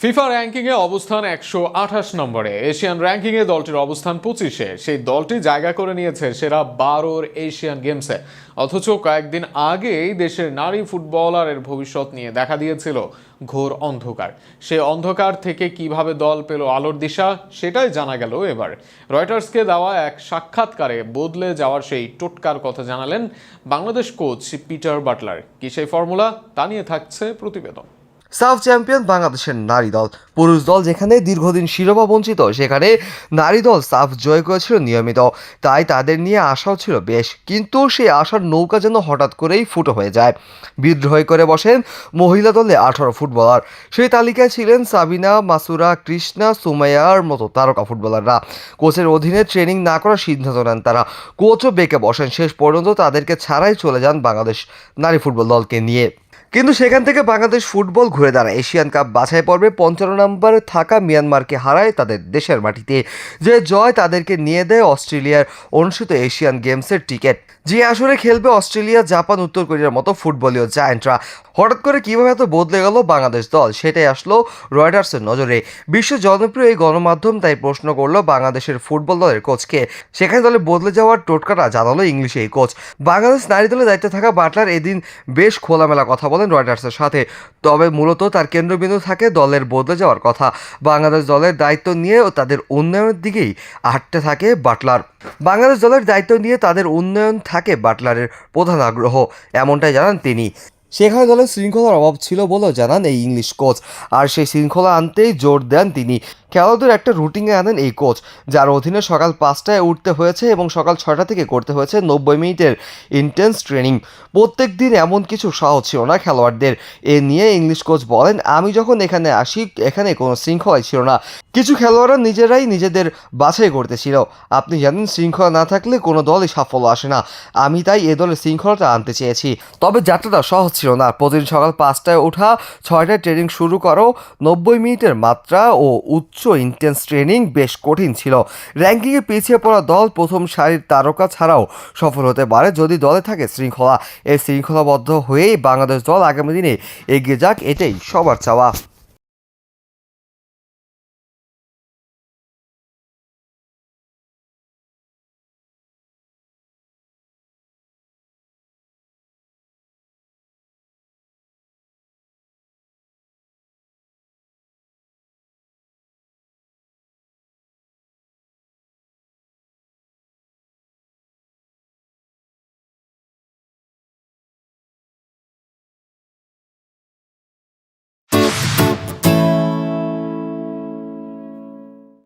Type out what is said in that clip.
FIFA র্যাঙ্কিংয়ে অবস্থান একশো আঠাশ নম্বরে। এশিয়ান র্যাঙ্কিংয়ে দলটির অবস্থান পঁচিশে। সেই দলটি জায়গা করে নিয়েছে সেরা বারোর এশিয়ান গেমসে। অথচ কয়েকদিন আগেই দেশের নারী ফুটবলারের ভবিষ্যৎ নিয়ে দেখা দিয়েছিল ঘোর অন্ধকার। সেই অন্ধকার থেকে কীভাবে দল পেল আলোর দিশা, সেটাই জানা গেল এবার। রয়টার্সকে দেওয়া এক সাক্ষাৎকারে বদলে যাওয়ার সেই টোটকার কথা জানালেন বাংলাদেশ কোচ পিটার বাটলার। কি সেই ফর্মুলা, তা নিয়ে থাকছে প্রতিবেদন। সাফ চ্যাম্পিয়ন বাংলাদেশের নারী দল। পুরুষ দল যেখানে দীর্ঘদিন শিরোপা বঞ্চিত, সেখানে নারী দল সাফ জয় করেছিল নিয়মিত। তাই তাদের নিয়ে আশাও ছিল বেশ, কিন্তু সেই আশার নৌকা যেন হঠাৎ করেই ফুটো হয়ে যায়। বিদ্রোহ করে বসেন মহিলা দলে আঠারো ফুটবলার। সেই তালিকায় ছিলেন সাবিনা, মাসুরা, কৃষ্ণা সুমাইয়ার মতো তারকা ফুটবলাররা। কোচের অধীনে ট্রেনিং না করার সিদ্ধান্ত নেন তারা। কোচও বেঁকে বসেন। শেষ পর্যন্ত তাদেরকে ছাড়াই চলে যান বাংলাদেশ নারী ফুটবল দলকে নিয়ে। কিন্তু সেখান থেকে বাংলাদেশ ফুটবল ঘুরে দাঁড়ায়। এশিয়ান কাপ বাছাই পর্বে পঞ্চান্ন নম্বরে থাকা মিয়ানমারকে হারায় তাদের দেশের মাটিতে। যে জয় তাদেরকে নিয়ে দেয় অস্ট্রেলিয়ার অনুষ্ঠিত এশিয়ান গেমসের টিকিট। যে আসরে খেলবে অস্ট্রেলিয়া, জাপান, উত্তর কোরিয়ার মতো ফুটবলীয় জায়ান্টরা। হঠাৎ করে কীভাবে এত বদলে গেল বাংলাদেশ দল? সেটাই আসলো রয়টার্সের নজরে। বিশ্ব জনপ্রিয় এই গণমাধ্যম তাই প্রশ্ন করল বাংলাদেশের ফুটবল দলের কোচকে। সেখানে দলে বদলে যাওয়ার টোটকাটা জানালো ইংলিশে এই কোচ। বাংলাদেশ নারী দলের দায়িত্বে থাকা বাটলার এদিন বেশ খোলামেলা কথা বলেন রয়টার্সের সাথে। তবে মূলত তার কেন্দ্রবিন্দু থাকে দলের বদলে যাওয়ার কথা। বাংলাদেশ দলের দায়িত্ব নিয়ে ও তাদের উন্নয়নের দিকেই হাঁটতে থাকে বাটলার। বাংলাদেশ দলের দায়িত্ব নিয়ে তাদের উন্নয়ন থাকে বাটলারের প্রধান আগ্রহ, এমনটাই জানান তিনি। সেখানে দলের শৃঙ্খলার অভাব ছিল বলেও জানান এই ইংলিশ কোচ। আর সেই শৃঙ্খলা আনতেই জোর দেন তিনি। খেলাধুলার একটা রুটিনে আনেন এই কোচ, যার অধীনে সকাল পাঁচটায় উঠতে হয়েছে এবং সকাল ছয়টা থেকে করতে হয়েছে নব্বই মিনিটের ইন্টেন্স ট্রেনিং প্রত্যেক দিন এমন কিছু সহজ ছিল না খেলোয়াড়দের। এ নিয়ে ইংলিশ কোচ বলেন, আমি যখন এখানে আসি, এখানে কোনো শৃঙ্খলাই ছিল না। কিছু খেলোয়াড়রা নিজেরাই নিজেদের বাছাই করতেছিল আপনি জানেন, শৃঙ্খলা না থাকলে কোনো দলই সাফল্য আসে না। আমি তাই এ দলের শৃঙ্খলাটা আনতে চেয়েছি। তবে যাত্রাটা সহজ ছিল না। প্রতিদিন সকাল পাঁচটায় ওঠা, ছয়টায় ট্রেনিং শুরু করো, নব্বই মিনিটের মাত্রা ও উচ্চ ইন্টেন্স ট্রেনিং বেশ কঠিন ছিল। র্যাঙ্কিংয়ে পিছিয়ে পড়া দল প্রথম সারির তারকা ছাড়াও সফল হতে পারে যদি দলে থাকে শৃঙ্খলা। এই শৃঙ্খলাবদ্ধ হয়েই বাংলাদেশ দল আগামী দিনে এগিয়ে যাক, এটাই সবার চাওয়া।